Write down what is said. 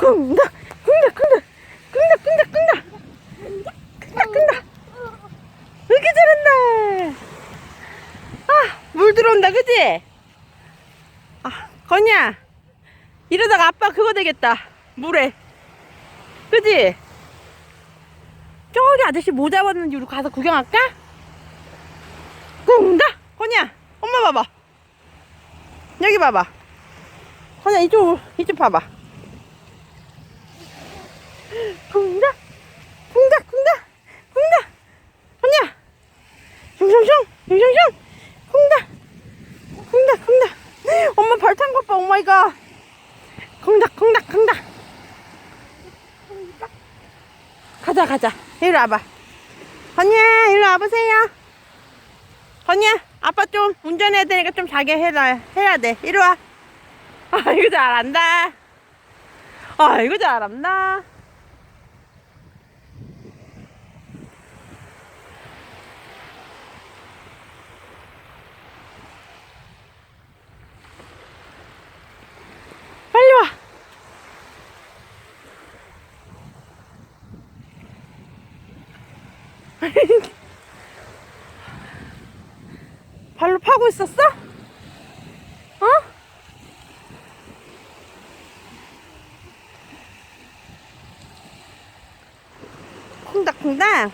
쿵다 쿵다 쿵다 쿵다 쿵다 쿵다. 쿵다 왜 이렇게 잘한다. 아물 들어온다 그지? 아 건이야 이러다가 아빠 그거 되겠다. 물에. 그지? 저기 아저씨 뭐 잡았는지 우리 가서 구경할까? 쿵다. 건이야 엄마 봐봐. 여기 봐봐. 건이야 이쪽 이쪽 봐봐 쿵다! 쿵다! 쿵다! 쿵다! 건이야 슝슝슝! 슝슝슝! 쿵다! 쿵다! 쿵다! 엄마 발탄 것봐 오마이갓! 쿵닥 쿵닥 쿵닥 가자 가자. 이리 와봐. 건이야 이리 와보세요. 건이야 아빠 좀 운전해야 되니까 좀 자게 해라 해야 돼. 이리 와. 아이고 잘한다. 아이고 잘한다 빨리 와 발로 파고 있었어? 어? 콩닥콩닥